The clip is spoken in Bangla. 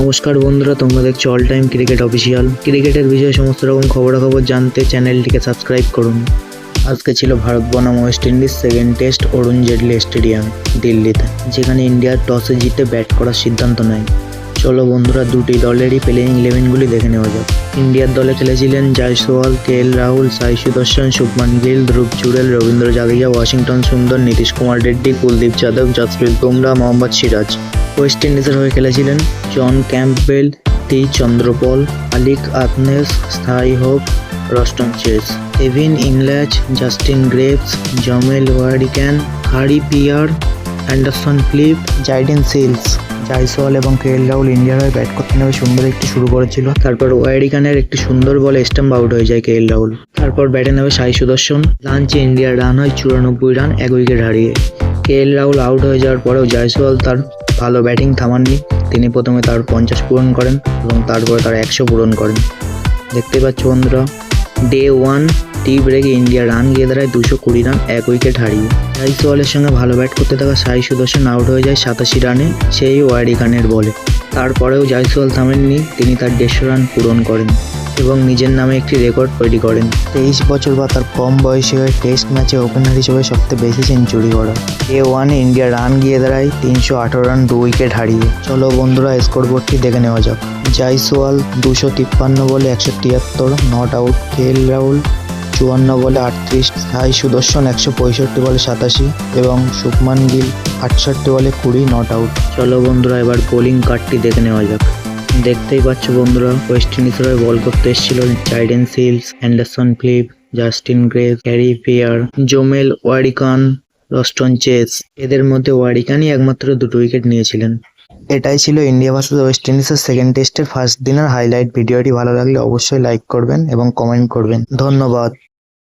নমস্কার বন্ধুরা, তোমরা দেখছ অল টাইম ক্রিকেট অফিসিয়াল ক্রিকেটের বিষয়ে সমস্ত রকম খবরাখবর জানতে চ্যানেলটিকে সাবস্ক্রাইব করুন। আজকে ছিল ভারত বনাম West Indies second test Arun Jaitley stadium, দিল্লিতে, যেখানে ইন্ডিয়ার টসে জিতে ব্যাট করার সিদ্ধান্ত নেয়। চলো বন্ধুরা, দুটি দলেরই প্লেয়িং ইলেভেনগুলি দেখে নেওয়া যাক। ইন্ডিয়ার দলে খেলেছিলেন জয়সওয়াল কে এল রাহুল, সাই সুদর্শন, শুভমান গিল, ধ্রুব চুড়েল, রবীন্দ্র জাদেজা, ওয়াশিংটন সুন্দর, নীতিশ কুমার রেড্ডি, কুলদীপ যাদব, জসপ্রীত বুমরা, মোহাম্মদ সিরাজ। ওয়েস্ট ইন্ডিজের হয়ে খেলেছিলেন জন ক্যাম্পবেল টি চন্দ্রপল আলিক আতনেস স্থায়ী Hope Roston Chase Evin ইংল্যাচ Justin Greaves Jomel Warrican হারি peer Anderson Phillip Jayden Seales Jaiswal এবং কে এল রাহুল ইন্ডিয়ার হয়ে ব্যাট করতে নেমে সুন্দর একটি শুরু করেছিল। তারপর ওয়ারিকানের একটি সুন্দর বলে স্টাম্প আউট হয়ে যায় কে এল রাহুল তারপর ব্যাটে নেমে সাই সুদর্শন লাঞ্চে ইন্ডিয়ার রান হয় চুরানব্বই রান এক উইকেট হারিয়ে। কে এল রাহুল আউট হয়ে যাওয়ার পরেও জয়সওয়াল তার ভালো ব্যাটিং থামাননি। তিনি প্রথমে তার পঞ্চাশ পূরণ করেন এবং তারপরে তার একশো পূরণ করেন। দেখতে পাচ্ছ বন্ধুরা ডে ওয়ান টি ব্রেকে ইন্ডিয়া রান গিয়ে দাঁড়ায় দুশো কুড়ি রান, এক উইকেট হারিয়ে। জয়সওয়ালের সঙ্গে ভালো ব্যাট করতে থাকা সাই সুদর্শন আউট হয়ে যায় সাতাশি রানে সেই ওয়ারিকানের বলে। তারপরেও জয়সওয়াল থামেননি, তিনি তার দেড়শো রান পূরণ করেন। এবং নিজের নামে একটি রেকর্ড তৈরি করেন। তেইশ বছর বা তার কম বয়সী হয়ে টেস্ট ম্যাচে ওপেনার হিসেবে সবচেয়ে বেশি সেঞ্চুরি করা। এ ওয়ানে ইন্ডিয়া রান গিয়ে দাঁড়ায় তিনশো আঠারো রান দু উইকেট হারিয়ে। চলো বন্ধুরা স্কোর বোর্ডটি দেখে নেওয়া যাক। জয়সওয়াল দুশো তিপ্পান্ন বলে একশো তিয়াত্তর নট আউট। কে এল রাহুল চুয়ান্ন বলে আটত্রিশ সাই সুদর্শন একশো পঁয়ষট্টি বলে সাতাশি এবং শুভমান গিল আটষট্টি বলে কুড়ি নট আউট। চলো বন্ধুরা এবার বোলিং কার্ডটি দেখে নেওয়া যাক। দেখতেই পাচ্ছ বন্ধুরা ওয়েস্ট ইন্ডিজের বল করতে এসেছিল Jayden Seales Anderson Phillip Justin Greaves Khary Pierre Jomel Warrican Roston Chase এদের মধ্যে ওয়ারিকানই একমাত্র দুটো উইকেট নিয়েছিলেন। এটাই ছিল ইন্ডিয়া ভার্সেস ওয়েস্ট ইন্ডিজের সেকেন্ড টেস্টের ফার্স্ট দিনের হাইলাইট ভিডিওটি ভালো লাগলে অবশ্যই লাইক করবেন এবং কমেন্ট করবেন। ধন্যবাদ।